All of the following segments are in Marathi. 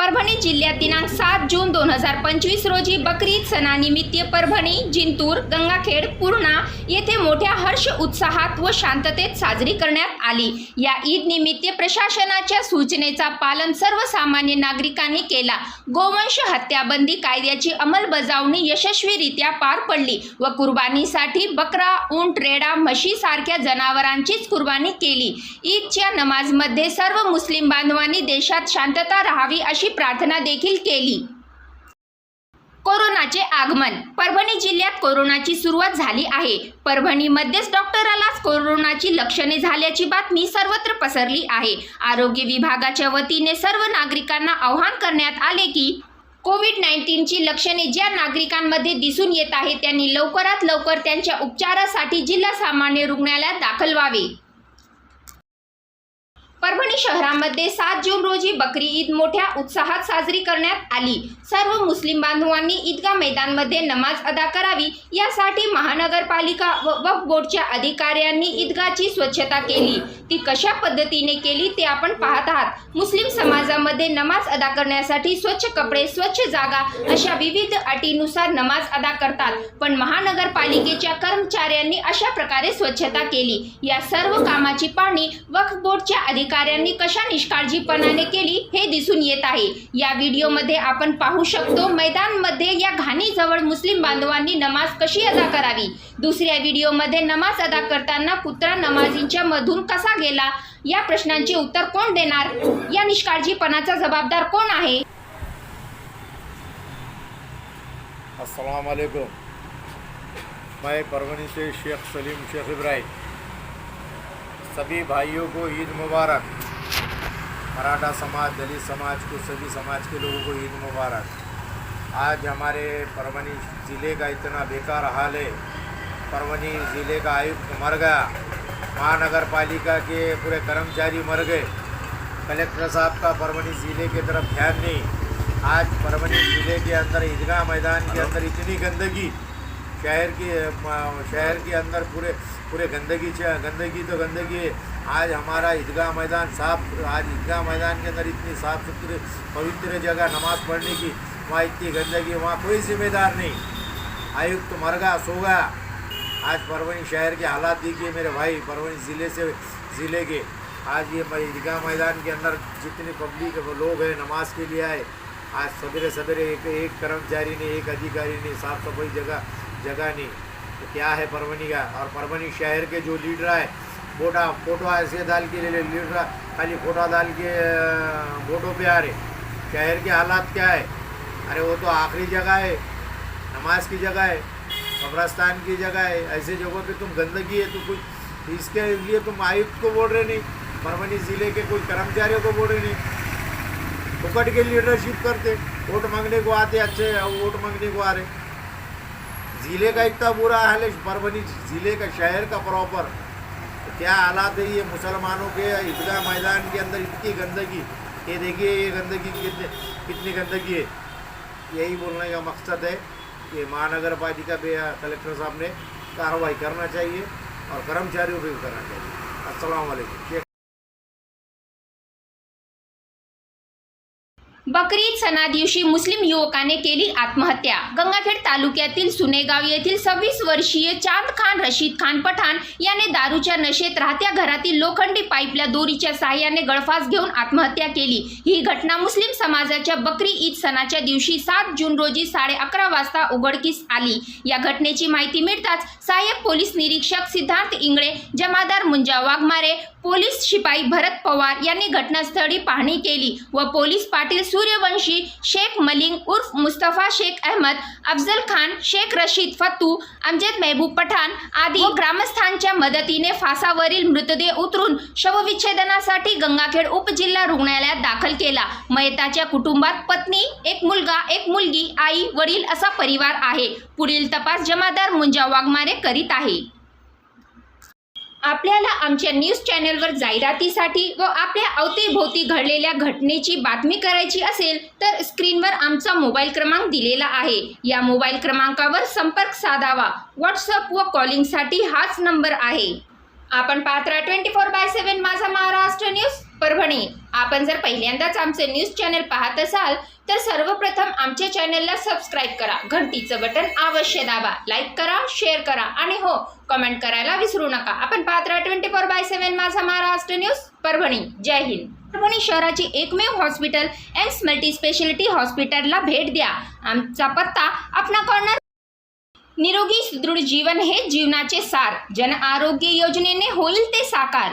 परभणी जिल्ह्यात दिनांक सात जून दोन हजार पंचवीस रोजी बकरी सणानिमित्त परभणी जिंतूर गंगाखेड पूर्णा येथे मोठ्या हर्ष उत्साहात व शांततेत साजरी करण्यात आली. या ईद निमित्त प्रशासनाच्या सूचनेचा पालन सर्वसामान्य नागरिकांनी केला. गोवंश हत्याबंदी कायद्याची अंमलबजावणी यशस्वीरित्या पार पडली व कुर्बानीसाठी बकरा ऊंट रेडा म्हशी सारख्या जनावरांचीच कुर्बानी केली. ईदच्या नमाजमध्ये सर्व मुस्लिम बांधवांनी देशात शांतता राहावी अशी प्रार्थना देखील केली. कोरोनाचे आगमन. परभणी जिल्ह्यात कोरोनाची सुरुवात झाली आहे. परभणीमध्येच डॉक्टरालाच कोरोनाची लक्षणे झाल्याची बातमी सर्वत्र पसरली आहे. आरोग्य विभागाच्या वतीने सर्व नागरिकांना आवाहन करण्यात आले की कोविड नाईन्टीनची लक्षणे ज्या नागरिकांमध्ये दिसून येत आहेत त्यांनी लवकरात लवकर त्यांच्या उपचारासाठी जिल्हा सामान्य रुग्णालयात दाखल व्हावे. परभणी शहरामध्ये सात जून रोजी बकरी ईद मोठ्या उत्साहात साजरी करण्यात आली. सर्व मुस्लिम बांधवांनी ईदगा मैदानमध्ये नमाज अदा करावी. यासाठी महानगरपालिका व वक्फ बोर्डच्या अधिकाऱ्यांनी ईदगाची स्वच्छता केली. ती कशा पद्धतीने केली ते आपण पाहत आहात. मुस्लिम समाजामध्ये नमाज अदा करण्यासाठी स्वच्छ कपडे स्वच्छ जागा अशा विविध अटीनुसार नमाज अदा करतात. पण महानगरपालिकेच्या कर्मचाऱ्यांनी अशा प्रकारे स्वच्छता केली. या सर्व कामाची पाहणी वक्फ बोर्डच्या अधिकाऱ्यांनी कशा निष्काळजीपणाने केली हे दिसून येत आहे. या व्हिडिओमध्ये आपण पाहू शकतो मैदानमध्ये या घाणीजवळ मुस्लिम बांधवांनी नमाज कशी अदा करावी? दुसऱ्या व्हिडिओमध्ये नमाज अदा करताना कुत्रा नमाजींच्या मधून कसा गेला? या प्रश्नांचे उत्तर कोण देणार? या निष्काळजीपणाचा जबाबदार कोण आहे? अस्सलाम वालेकुम. मैं परवनी से शेख सलीम शेख इब्राहिम। सभी भाइयों को ईद मुबारक। मराठा समाज दलित समाज को सभी समाज के लोगों को ईद मुबारक। आज हमारे परवनी ज़िले का इतना बेकार हाल है। परवनी ज़िले का आयुक्त मर गया। महानगर पालिका के पूरे कर्मचारी मर गए। कलेक्टर साहब का परवनी ज़िले की तरफ़ ध्यान नहीं। आज परवनी ज़िले के अंदर ईदगाह मैदान के अंदर इतनी गंदगी शहर की शहर के अंदर पूरे पूरे गंदगी गंदगी तो गंदगी है। आज हमारा ईदगाह मैदान साफ़ आज ईदगाह मैदान के अंदर इतनी साफ़ सुथरी पवित्र जगह नमाज़ पढ़ने की वहाँ इतनी गंदगी वहाँ कोई जिम्मेदार नहीं। आयुक्त तो मर गया सो गया। आज परवनी शहर के हालात देखिए मेरे भाई परवनी ज़िले से, ज़िले के। आज ये ईदगाह मैदान के अंदर जितनी पब्लिक लोग हैं, नमाज़ के लिए आए, आज सवेरे सवेरे एक एक कर्मचारी ने, एक अधिकारी ने साफ़ सफ़ाई जगह जगह नहीं। तो क्या है परवनी का? और परवनी शहर के जो लीडर है फोटा फ़ोटो ऐसे डाल के ले ले, लीडर खाली फ़ोटो डाल के वोटों पे आ रहे। शहर के हालात क्या है? अरे वो तो आखिरी जगह है, नमाज़ की जगह है। कब्रस्तान की जगह ऐसे जगहों पे तुम गंदगी है तो कुछ इसके लिए तुम आयुक्त को बोल रहे नहीं परभनी ज़िले के कोई कर्मचारियों को बोल रहे नहीं। फुकट के लीडरशिप करते, वोट मांगने को आते अच्छे वोट मांगने को आ रहे। ज़िले का इतना बुरा हाल है परभनी ज़िले का शहर का प्रॉपर क्या हालात है ये मुसलमानों के ईदगाह मैदान के अंदर इतनी गंदगी? ये देखिए ये गंदगी कितने कितनी गंदगी है। यही बोलने का मकसद है। कि महानगर पालिका पे कलेक्टर साहब ने कार्रवाई करना चाहिए और कर्मचारियों पर भी करना चाहिए। असलकम बकरी ईद सणा दिवशी मुस्लिम युवकाने केली आत्महत्या. गंगाखेड तालुक्यातील सुनेगाव येथील सव्वीस वर्षीय चांद खान रशीद खान पठाण याने दारूच्या नशेत राहत्या घरातील लोखंडी पाईपल्या दोरीच्या सहाय्याने गळफास घेऊन आत्महत्या केली. ही घटना मुस्लिम समाजाच्या बकरी ईद सणाच्या दिवशी सात जून रोजी साडे अकरा वाजता उघडकीस आली. या घटनेची माहिती मिळताच सहाय्यक पोलीस निरीक्षक सिद्धार्थ इंगळे जमादार मुंजा वाघमारे पोलीस शिपाई भरत पवार यांनी घटनास्थळी पाहणी केली व पोलीस पाटील सूर्यवंशी शेख मलिंग उर्फ मुस्तफा शेख अहमद अफजल खान शेख रशीद फत्तू अमजद महबूब पठाण आदी व ग्रामस्थांच्या मदतीने फासावरील मृतदेह उतरून शवविच्छेदनासाठी गंगाखेड उपजिल्हा रुग्णालयात दाखल केला. मयताच्या कुटुंबात पत्नी एक मुलगा एक मुलगी आई वडील असा परिवार आहे. पुढील तपास जमादार मुंजा वाघमारे करीत आहे. आपल्याला आमच्या न्यूज चॅनलवर जाहिरातीसाठी व आपल्या अवतीभोवती घडलेल्या घटनेची बातमी करायची असेल तर स्क्रीनवर आमचा मोबाईल क्रमांक दिलेला आहे. या मोबाईल क्रमांकावर संपर्क साधावा. व्हॉट्सअप व कॉलिंगसाठी हाच नंबर आहे. आपण Patra twenty four by seven Majha Maharashtra news. Parbhani. आपण जर पहिल्यांदाच आमचे न्यूज चॅनल पाहत असाल तर सर्वप्रथम आमच्या चॅनलला सबस्क्राईब करा. घंटीचं बटन अवश्य दाबा. लाईक करा शेअर करा आणि हो कमेंट करायला विसरू नका. आपण पात्र twenty four by seven Majha Maharashtra news Parbhani. जय हिंद. परभणी शहराची एकमेव हॉस्पिटल एम्स मल्टी स्पेशालिटी हॉस्पिटलला भेट द्या. आमचा पत्ता आपणा कॉर्नर निरोगी सुदृढ जीवन हे जीवनाचे सार. जन आरोग्य योजनेने होईल ते साकार.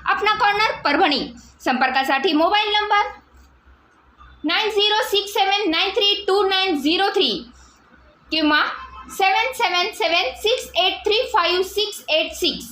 आपणा कॉर्नर परभणी. संपर्कासाठी mobile number nine zero six seven nine three two nine zero three किंवा seven seven seven six eight three five six eight six